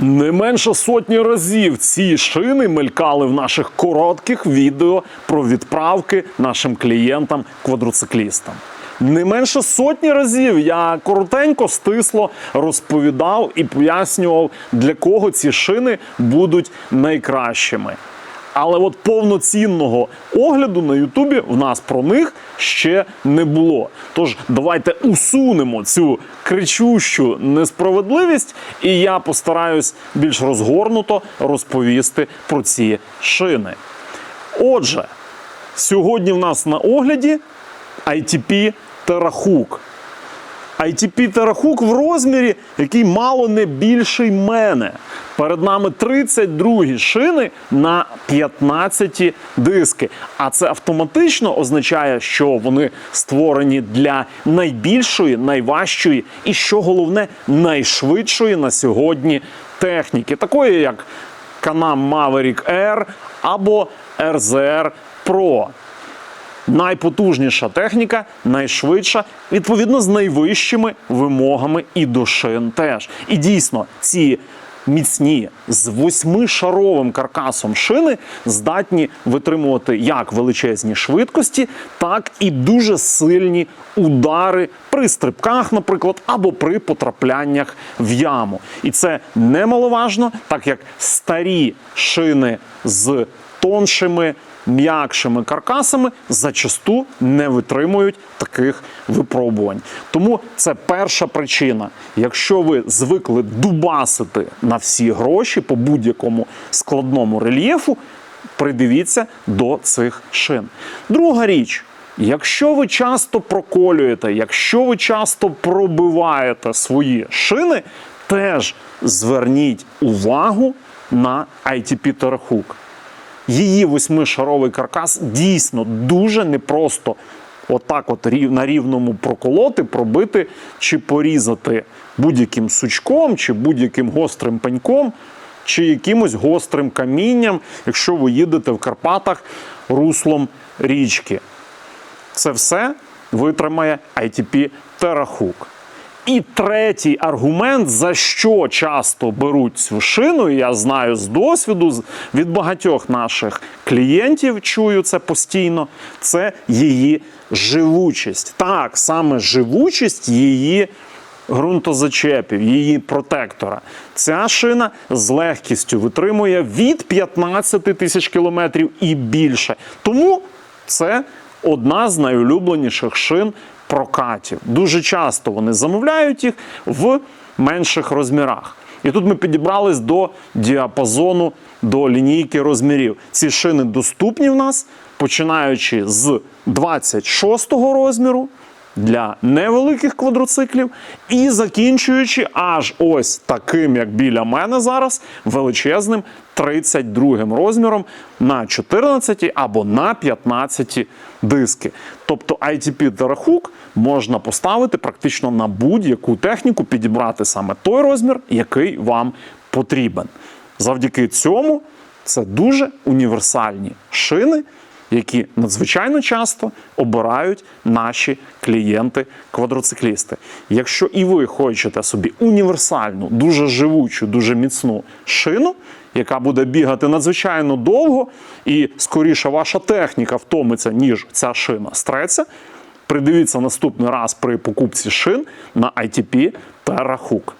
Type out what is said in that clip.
Не менше сотні разів ці шини мелькали в наших коротких відео про відправки нашим клієнтам квадроциклістам. Не менше сотні разів я коротенько, стисло розповідав і пояснював, для кого ці шини будуть найкращими. Але от повноцінного огляду на Ютубі в нас про них ще не було. Тож давайте усунемо цю кричущу несправедливість, і я постараюсь більш розгорнуто розповісти про ці шини. Отже, сьогодні в нас на огляді ITP Terrahook. ITP Terrahook в розмірі, який мало не більший мене. Перед нами 32 шини на 15 диски. А це автоматично означає, що вони створені для найбільшої, найважчої і, що головне, найшвидшої на сьогодні техніки, такої як Canam Maverick Air або RZR Pro найпотужніша техніка, найшвидша, відповідно з найвищими вимогами і до шин теж. І дійсно, ці міцні з восьмишаровим каркасом шини здатні витримувати як величезні швидкості, так і дуже сильні удари при стрибках, наприклад, або при потрапляннях в яму. І це немаловажно, так як старі шини з тоншими м'якшими каркасами зачасту не витримують таких випробувань. Тому це перша причина. Якщо ви звикли дубасити на всі гроші по будь-якому складному рельєфу, придивіться до цих шин. Друга річ. Якщо ви часто проколюєте, якщо ви часто пробиваєте свої шини, теж зверніть увагу на ITP Terrahook. Її восьмишаровий каркас дійсно дуже непросто отак от на рівному проколоти, пробити чи порізати будь-яким сучком, чи будь-яким гострим пеньком, чи якимось гострим камінням, якщо ви їдете в Карпатах руслом річки. Це все витримає ITP Terrahook. І третій аргумент, за що часто беруть цю шину, я знаю з досвіду від багатьох наших клієнтів, чую це постійно, це її живучість. Так, саме живучість її ґрунтозачепів, її протектора. Ця шина з легкістю витримує від 15 тисяч кілометрів і більше. Тому це одна з найулюбленіших шин прокатів. Дуже часто вони замовляють їх в менших розмірах. І тут ми підібрались до діапазону, до лінійки розмірів. Ці шини доступні в нас, починаючи з 26 розміру для невеликих квадроциклів і закінчуючи аж ось таким, як біля мене зараз, величезним 32 розміром на 14 або на 15 диски. Тобто ITP Terrahook можна поставити практично на будь-яку техніку, підібрати саме той розмір, який вам потрібен. Завдяки цьому це дуже універсальні шини, які надзвичайно часто обирають наші клієнти-квадроциклісти. Якщо і ви хочете собі універсальну, дуже живучу, дуже міцну шину, яка буде бігати надзвичайно довго, і скоріше ваша техніка втомиться, ніж ця шина стреться, придивіться наступний раз при покупці шин на ITP Terrahook.